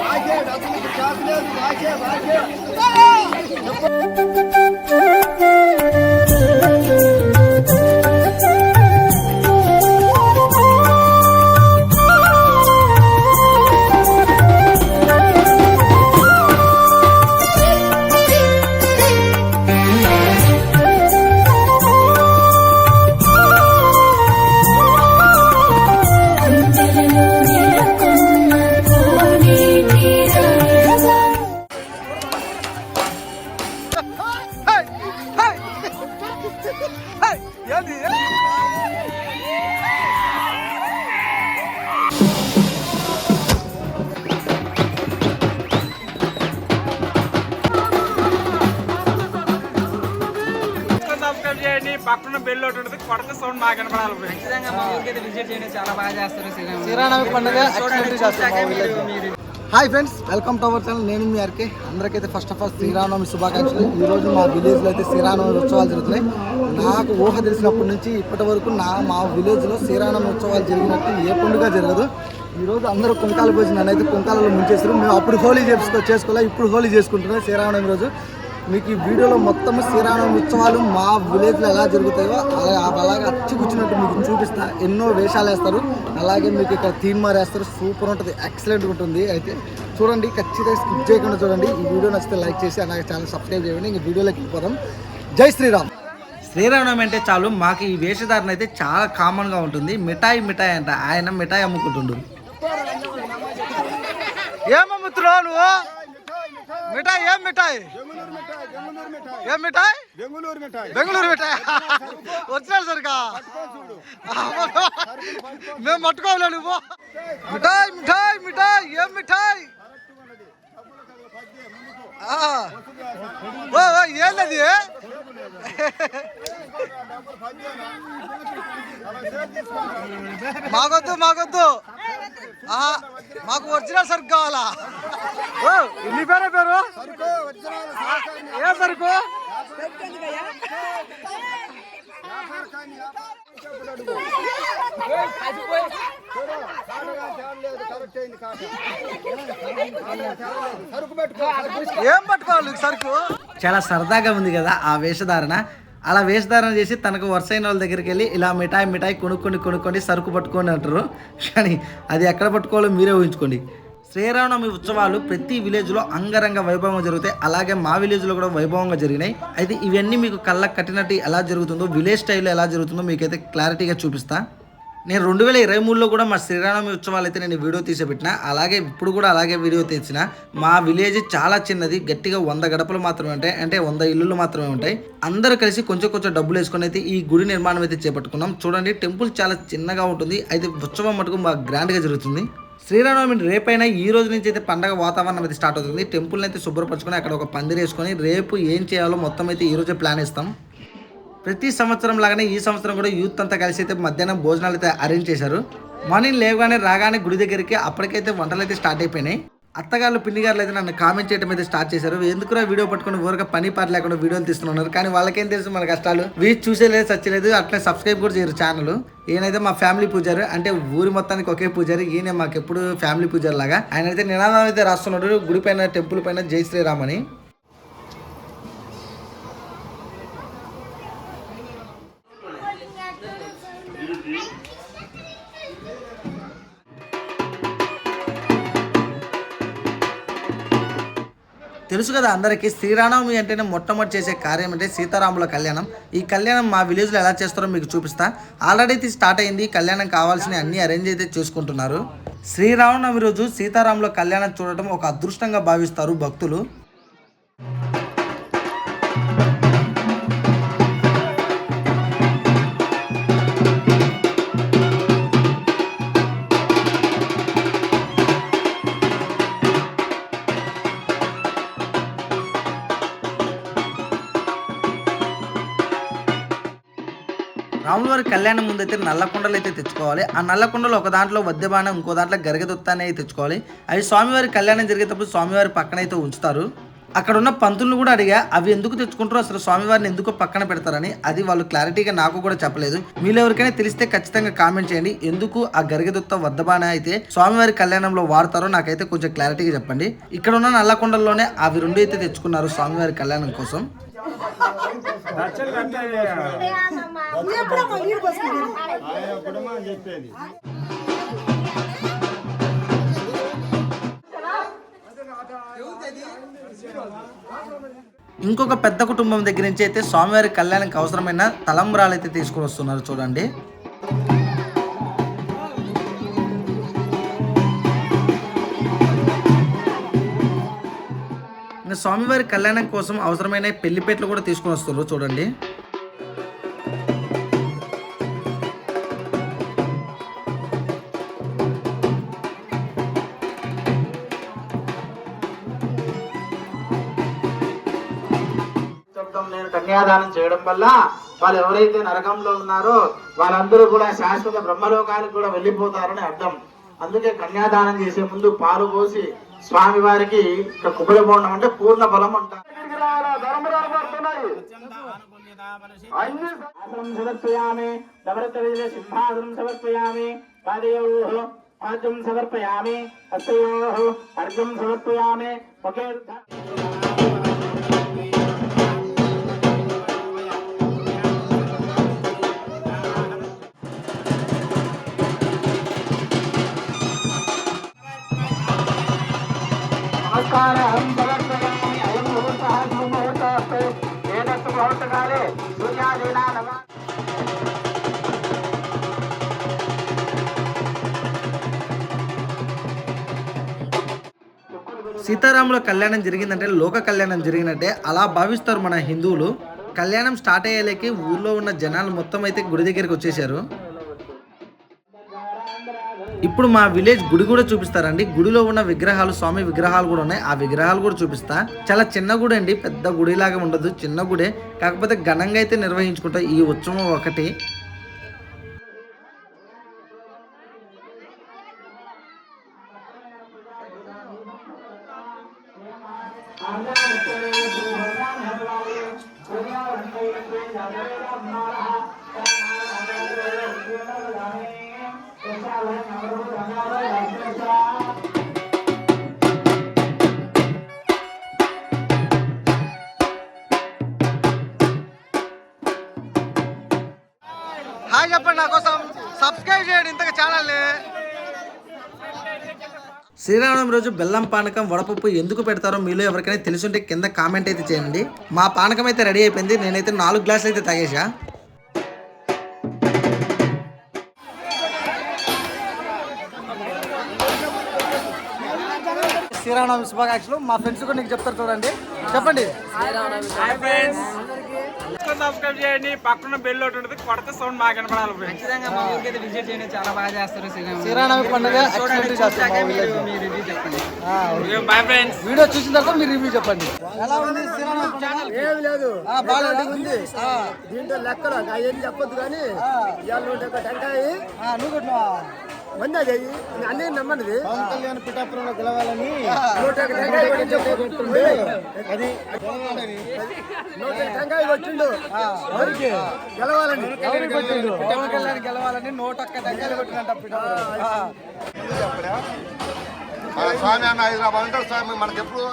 வாக்கே வாக்கே வாக்கே வாக்கே ఒకటి ఉంటుంది. కొడత సౌండ్ మాకు వినపడాలి. ఖచ్చితంగా మా ఊరికి అయితే విజిట్ చేయండి చాలా బాగా చేస్తారు శ్రీరామ్. శ్రీరామనవమి పండుగ చూడండి, hi friends welcome to our channel నేను మీ ఆర్కే అందరికైతే ఫస్ట్ ఆఫ్ ఆల్ శ్రీరామనవమి శుభాకాంక్షలు. ఈ రోజు మా విలేజ్లో అయితే శ్రీరామనవమి ఉత్సవాలు జరుగుతున్నాయి. నాకు ఊహ తెలిసినప్పటి నుంచి ఇప్పటి వరకు నా మా విలేజ్లో శ్రీరామనవమి ఉత్సవాలు జరిగినట్టు ఏ పండుగ జరగదు. ఈ రోజు అందరూ కుంకాలు పోసి నన్ను అయితే కుంకాలలో ముంచేస్తారు మేము అప్పుడు హోలీ చేసుకో చేసుకోలే ఇప్పుడు హోలీ చేసుకుంటున్నాం శ్రీరామనవమి రోజు. మీకు ఈ వీడియోలో మొత్తం శ్రీరామనవమి ఉత్సవాలు మా విలేజ్లో ఎలా జరుగుతాయో అలా అలాగే అచ్చి కూర్చున్నట్టు మీకు చూపిస్తా. ఎన్నో వేషాలు వేస్తారు. అలాగే మీకు ఇక్కడ థీమ్ మారేస్తారు సూపర్ ఉంటుంది. ఎక్సలెంట్గా ఉంటుంది. అయితే చూడండి ఖచ్చితంగా స్కిప్ చేయకుండా చూడండి. ఈ వీడియో నచ్చితే లైక్ చేసి అలాగే ఛానల్ సబ్స్క్రైబ్ చేయండి. ఇంక వీడియోలోకి వెళ్ళిపోదాం జై శ్రీరామ్. శ్రీరామనవమి అంటే చాలు. మాకు ఈ వేషధారణ అయితే చాలా కామన్గా ఉంటుంది. మిఠాయి మిఠాయి అంట. ఆయన మిఠాయి అమ్ముకుంటుండు. ఏమమ్ముతున్నావు నువ్వు? మిఠాయి ఏం మిఠాయి? ఏం మిఠాయి? బెంగళూరు మిఠాయి. వచ్చినా సరిగా మేము పట్టుకోవాలా నువ్వు. మిఠాయి మిఠాయి మిఠాయి ఏం మిఠాయి? ఏంటది? మాకొద్దు మాకొద్దు. ఆ, మాకు ఒరిజినల్ సరుకు కావాలా? ఓ, నీ పేరే పేరు? ఏ సరుకు? ఏం పట్టుకోవాలి సరుకు? చాలా సరదాగా ఉంది కదా ఆ వేషధారణ. అలా వేషధారణ చేసి తనకు వరుసైన వాళ్ళ దగ్గరికి వెళ్ళి ఇలా మిఠాయి మిఠాయి కొనుక్కొని కొనుక్కొని సరుకు పట్టుకొని అంటారు. కానీ అది ఎక్కడ పట్టుకోవాలో మీరే ఊహించుకోండి. శ్రీరామనవమి ఉత్సవాలు ప్రతి విలేజ్లో అంగరంగ వైభవంగా జరుగుతాయి. అలాగే మా విలేజ్లో కూడా వైభవంగా జరిగినాయి. అయితే ఇవన్నీ మీకు కళ్ళకు కట్టినట్టు ఎలా జరుగుతుందో విలేజ్ స్టైల్లో ఎలా జరుగుతుందో మీకైతే క్లారిటీగా చూపిస్తా. నేను రెండు వేల ఇరవై మూడులో కూడా మా శ్రీరామనవమి ఉత్సవాలు అయితే నేను వీడియో తీసేపెట్టిన అలాగే ఇప్పుడు కూడా అలాగే వీడియో తీసిన. మా విలేజ్ చాలా చిన్నది గట్టిగా వంద గడపలు మాత్రమే ఉంటాయి. అంటే వంద ఇల్లులు మాత్రమే ఉంటాయి. అందరూ కలిసి కొంచెం కొంచెం డబ్బులు వేసుకొని అయితే ఈ గుడి నిర్మాణం అయితే చేపట్టుకున్నాం. చూడండి టెంపుల్ చాలా చిన్నగా ఉంటుంది. అయితే ఉత్సవం మటుకు బాగా గ్రాండ్గా జరుగుతుంది. శ్రీరామనవమి రేపైనా ఈ రోజు నుంచి అయితే పండగ వాతావరణం అయితే స్టార్ట్ అవుతుంది. టెంపుల్ని అయితే శుభ్రపరచుకొని అక్కడ ఒక పందిరి వేసుకొని రేపు ఏం చేయాలో మొత్తం అయితే ఈరోజే ప్లాన్ ఇస్తాం ప్రతి సంవత్సరం లాగానే ఈ సంవత్సరం కూడా యూత్ అంతా కలిసి అయితే మధ్యాహ్నం భోజనాలు అయితే అరేంజ్ చేశారు. మార్నింగ్ లేవగానే రాగానే గుడి దగ్గరికి అప్పటికైతే వంటలు అయితే స్టార్ట్ అయిపోయినాయి. అత్తగారు పిండిగారులు అయితే నన్ను కామెంట్ చేయడం అయితే స్టార్ట్ చేశారు. ఎందుకురా వీడియో పట్టుకుని ఊరక పని పాట లేకుండా వీడియోలు తీస్తున్నారు? కానీ వాళ్ళకేం తెలుసు మన కష్టాలు? వీచ్ చూసేలేదు చచ్చలేదు అట్లా సబ్స్క్రైబ్ కూడా చేయరు ఛానల్ ఈయనైతే మా ఫ్యామిలీ పూజారు. అంటే ఊరి మొత్తానికి ఒకే పూజారి. ఈయన మాకు ఎప్పుడు ఫ్యామిలీ పూజారి లాగా ఆయన అయితే నినాదం అయితే రాస్తున్నాడు. గుడి పైన టెంపుల్ పైన జై శ్రీరామ్ అని తెలుసు కదా అందరికీ శ్రీరామనవమి అంటేనే మొట్టమొదటి చేసే కార్యం అంటే సీతారాముల కళ్యాణం. ఈ కళ్యాణం మా విలేజ్లో ఎలా చేస్తారో మీకు చూపిస్తా. ఆల్రెడీ ఇది స్టార్ట్ అయింది కళ్యాణం కావాల్సిన అన్ని అరేంజ్ అయితే చేసుకుంటున్నారు. శ్రీరామనవమి రోజు సీతారాముల కళ్యాణం చూడటం ఒక అదృష్టంగా భావిస్తారు భక్తులు. రాములవారి కళ్యాణం ముందైతే నల్లకొండలు అయితే తెచ్చుకోవాలి. ఆ నల్లకొండలు ఒక దాంట్లో మద్యపానం ఇంకో దాంట్లో గరిగదొత్తానే తెచ్చుకోవాలి. అవి స్వామివారి కళ్యాణం జరిగేటప్పుడు స్వామివారి పక్కన అయితే ఉంచుతారు. అక్కడ ఉన్న పంతులను కూడా అడిగా అవి ఎందుకు తెచ్చుకుంటారో అసలు స్వామివారిని ఎందుకు పక్కన పెడతారని? అది వాళ్ళు క్లారిటీగా నాకు కూడా చెప్పలేదు. మీలో ఎవరికైనా తెలిస్తే ఖచ్చితంగా కామెంట్ చేయండి. ఎందుకు ఆ గరిగదొత్త వద్దబాన అయితే స్వామివారి కళ్యాణంలో వాడతారో నాకైతే కొంచెం క్లారిటీగా చెప్పండి. ఇక్కడ ఉన్న నల్లకొండల్లోనే అవి రెండు అయితే తెచ్చుకున్నారు స్వామివారి కళ్యాణం కోసం. ఇంకొక పెద్ద కుటుంబం దగ్గర నుంచి అయితే స్వామివారి కళ్యాణంకి అవసరమైన తలంబ్రాలు అయితే తీసుకుని వస్తున్నారు చూడండి. ఇంకా స్వామివారి కళ్యాణం కోసం అవసరమైన పెళ్ళిపేటలు కూడా తీసుకుని వస్తున్నారు చూడండి. నేను కన్యాదానం చేయడం వల్ల వాళ్ళు ఎవరైతే నరకంలో ఉన్నారో వాళ్ళందరూ కూడా శాశ్వత బ్రహ్మలోకానికి కూడా వెళ్ళిపోతారని అర్థం. అందుకే కన్యాదానం చేసే ముందు పాలు పోసి స్వామి వారికి ఇక్కడ కుబల పోవడం అంటే పూర్ణ బలం అంటారు ఆసనం సమర్పయామి నవరత్న సింహాసనం సమర్పయామి పాదయోః పాద్యం సమర్పయామి హస్తయోః అర్ఘ్యం సమర్పయామి ఒకే సీతారాముల కళ్యాణం జరిగిందంటే లోక కళ్యాణం జరిగినట్టే అలా భావిస్తారు మన హిందువులు. కళ్యాణం స్టార్ట్ అయ్యేలేకి ఊర్లో ఉన్న జనాలు మొత్తం అయితే గుడి దగ్గరికి వచ్చేసారు ఇప్పుడు మా విలేజ్ గుడి కూడా చూపిస్తారండి. గుడిలో ఉన్న విగ్రహాలు స్వామి విగ్రహాలు కూడా ఉన్నాయి. ఆ విగ్రహాలు కూడా చూపిస్తా. చాలా చిన్న గుడి అండి. పెద్ద గుడిలాగా ఉండదు. చిన్న గుడే. కాకపోతే ఘనంగా అయితే నిర్వహించుకుంటాం ఈ ఉత్సవం ఒకటి. శ్రీరామనవమి రోజు బెల్లం పానకం వడపప్పు ఎందుకు పెడతారో మీలో ఎవరికైనా తెలుసుంటే కింద కామెంట్ అయితే చేయండి. మా పానకం అయితే రెడీ అయిపోయింది. నేనైతే నాలుగు గ్లాసులు అయితే తాగేసా శ్రీరామనవమి శుభాకాంక్షలు. మా ఫ్రెండ్స్ కూడా నీకు చెప్తారు చూడండి. చెప్పండి. ఫ్రెండ్స్ సబ్స్క్రైబ్ చేయండి. పక్కన బెల్ ఒకటి ఉంటుంది. కొడితే సౌండ్ మాకు వినపడాలి ఫ్రెండ్స్. ఖచ్చితంగా మా ఊరికి అయితే విజిట్ చేయండి చాలా బాగా చేస్తారు శ్రీరామ. శ్రీరామనవమి పండుగ మీరు village లో. మీ రివ్యూ చెప్పండి. బాయ్ ఫ్రెండ్స్ వీడియో చూసిన తర్వాత మీరు రివ్యూ చెప్పండి. ఎలా ఉంది శ్రీరామనవమి? ఏం లేదు. ఆ, బాగాలేదా? ఉంది. ఆ, దీంట్లో లెక్కలు అవన్నీ చెప్పొద్దు కానీ ఇవాళ టెంకాయ నువ్వు? మంది అది అన్నీ నమ్మనిది. పవన్ కళ్యాణ్ పిఠాపురంలో గెలవాలని నూట. అది టెంకాయ కొట్టిండు. గెలవాలని. పవన్ కళ్యాణ్ గెలవాలని. నూట ఒక్క పిఠాపురం. స్వామి అన్న హైదరాబాద్ అంటారు స్వామి మనకి ఎప్పుడు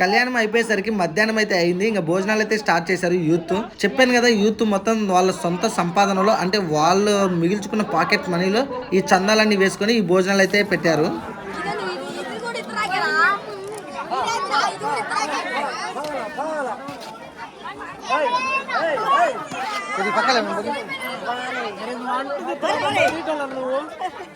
కళ్యాణం అయిపోయేసరికి మధ్యాహ్నం అయితే అయింది. ఇంకా భోజనాలు అయితే స్టార్ట్ చేశారు యూత్. చెప్పాను కదా యూత్ మొత్తం వాళ్ళ సొంత సంపాదనలో అంటే వాళ్ళు మిగిల్చుకున్న పాకెట్ మనీలో ఈ చందాలన్నీ వేసుకొని ఈ భోజనాలు అయితే పెట్టారు.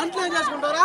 అంట్లో చేసుకుంటారా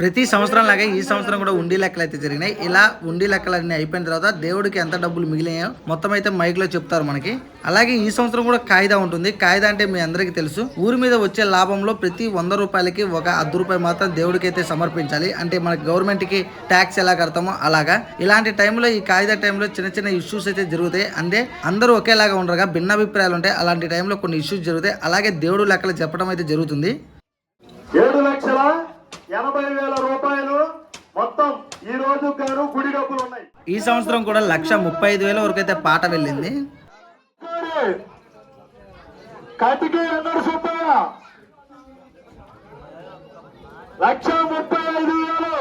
ప్రతి సంవత్సరం లాగా ఈ సంవత్సరం కూడా ఉండి లెక్కలు అయితే జరిగినాయి. ఇలా ఉండి లెక్కలన్నీ అయిపోయిన తర్వాత దేవుడికి ఎంత డబ్బులు మిగిలినాయో మొత్తం అయితే మైక్లో చెప్తారు మనకి. అలాగే ఈ సంవత్సరం కూడా కాయిదా ఉంటుంది. కాయిదా అంటే మీ అందరికీ తెలుసు. ఊరి మీద వచ్చే లాభంలో ప్రతి వంద రూపాయలకి ఒక అర్ధ రూపాయి మాత్రం దేవుడికి అయితే సమర్పించాలి. అంటే మన గవర్నమెంట్కి ట్యాక్స్ ఎలా కడతామో అలాగా. ఇలాంటి టైంలో ఈ కాయిదా టైంలో చిన్న చిన్న ఇష్యూస్ అయితే జరుగుతాయి. అంటే అందరూ ఒకేలాగా ఉండరుగా భిన్నాభిప్రాయాలు ఉంటాయి. అలాంటి టైంలో కొన్ని ఇష్యూస్ జరుగుతాయి జరుగుతాయి. అలాగే దేవుడు లెక్కలు చెప్పడం అయితే జరుగుతుంది. ఏడు లక్షల? ఎనభై వేల రూపాయలు మొత్తం ఈ రోజు గాను గుడి డబ్బులు ఉన్నాయి. ఈ సంవత్సరం కూడా లక్ష ముప్పై ఐదు వేల వరకు అయితే పాట వెళ్ళింది. కటికి ఎన్నడు సుబ్బయ్య లక్ష ముప్పై ఐదు వేలు.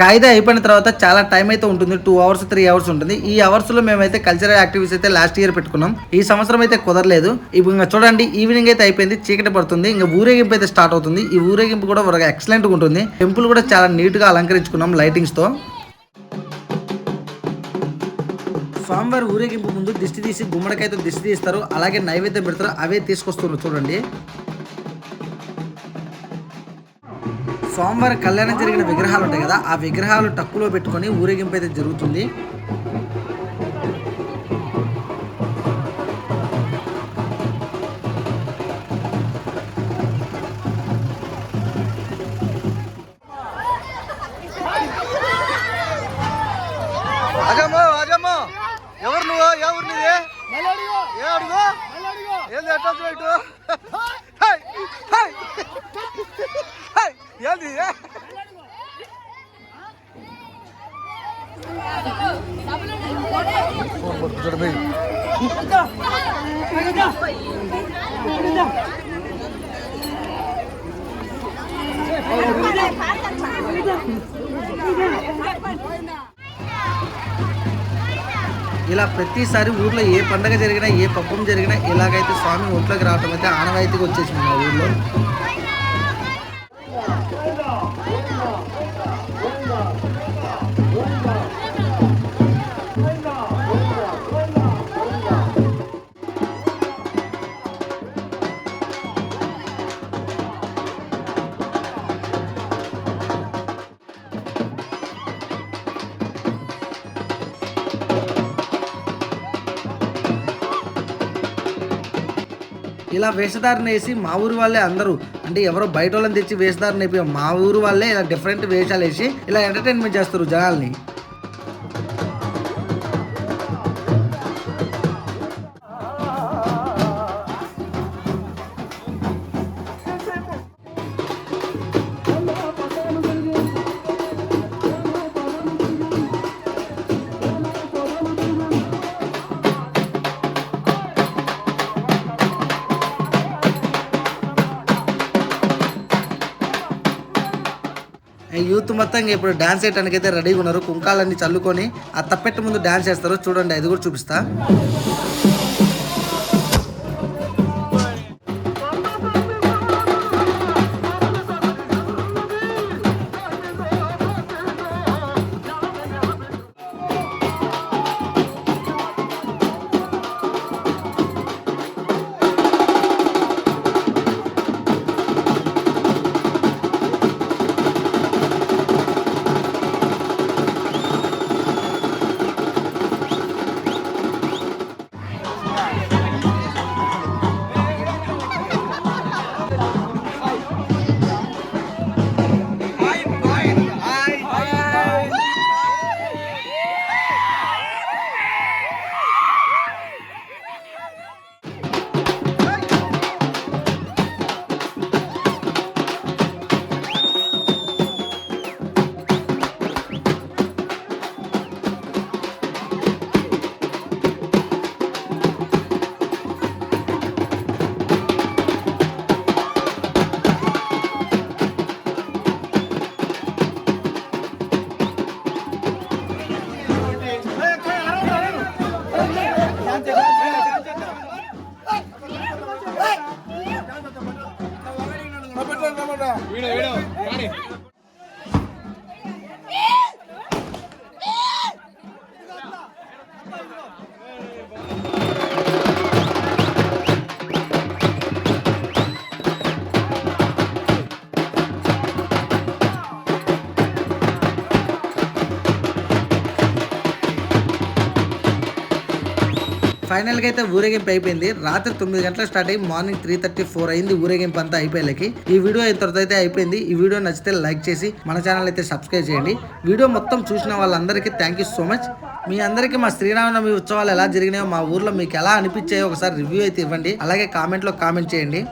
కాయిదా అయిపోయిన తర్వాత చాలా టైం అయితే ఉంటుంది. టూ అవర్స్ త్రీ అవర్స్ ఉంటుంది. ఈ అవర్స్లో మేమైతే కల్చరల్ యాక్టివిటీస్ అయితే లాస్ట్ ఇయర్ పెట్టుకున్నాం. ఈ సంవత్సరం అయితే కుదరలేదు. ఇప్పుడు ఇంకా చూడండి ఈవినింగ్ అయితే అయిపోయింది చీకటి పడుతుంది ఇంకా ఊరేగింపు అయితే స్టార్ట్ అవుతుంది. ఈ ఊరేగింపు కూడా ఒక ఎక్సలెంట్ ఉంటుంది. టెంపుల్ కూడా చాలా నీట్గా అలంకరించుకున్నాం లైటింగ్స్తో. స్వామివారి ఊరేగింపు ముందు దిష్టి తీసి గుమ్మడికాయతో దిష్టి తీస్తారు. అలాగే నైవేద్యం పెడతారు. అవే తీసుకొస్తున్నారు చూడండి. సోమవారం కళ్యాణం జరిగిన విగ్రహాలు ఉంటాయి కదా ఆ విగ్రహాలు టక్కులో పెట్టుకొని ఊరేగింపు అయితే జరుగుతుంది. హై, ఏంది ఇలా ప్రతిసారి ఊర్లో ఏ పండగ జరిగినా ఏ పబ్బం జరిగినా ఇలాగైతే స్వామి ఒంట్లోకి రావటం అయితే ఆనవాయితీగా వచ్చేసింది మా ఊర్లో. ఇలా వేషధారణ వేసి మా ఊరు వాళ్ళే అందరూ అంటే ఎవరో బయట వాళ్ళని తెచ్చి వేషధారణ అయిపోయి మా ఊరు వాళ్ళే ఇలా డిఫరెంట్ వేషాలు వేసి ఇలా ఎంటర్టైన్మెంట్ చేస్తారు జనాల్ని. యూత్ మొత్తం ఇప్పుడు డాన్స్ చేయడానికి అయితే రెడీగా ఉన్నారు. కుంకాలన్నీ చల్లుకొని ఆ తప్పెట్టు ముందు డాన్స్ చేస్తారు చూడండి అది కూడా చూపిస్తా. ఫైనల్గా అయితే ఊరేగింపు అయిపోయింది. రాత్రి తొమ్మిది గంటలకు స్టార్ట్ అయ్యి మార్నింగ్ త్రీ థర్టీ ఫోర్ అయింది ఊరేగింపు అంతా అయిపోయేకి ఈ వీడియో ఇంతటితో అయితే అయిపోయింది. ఈ వీడియో నచ్చితే లైక్ చేసి మన ఛానల్ అయితే సబ్స్క్రైబ్ చేయండి. వీడియో మొత్తం చూసిన వాళ్ళందరికీ థ్యాంక్ యూ సో మచ్ మీ అందరికీ మా శ్రీరామనవమి ఉత్సవాలు ఎలా జరిగినాయో మా ఊర్లో మీకు ఎలా అనిపించాయో ఒకసారి రివ్యూ అయితే ఇవ్వండి. అలాగే కామెంట్లో కామెంట్ చేయండి.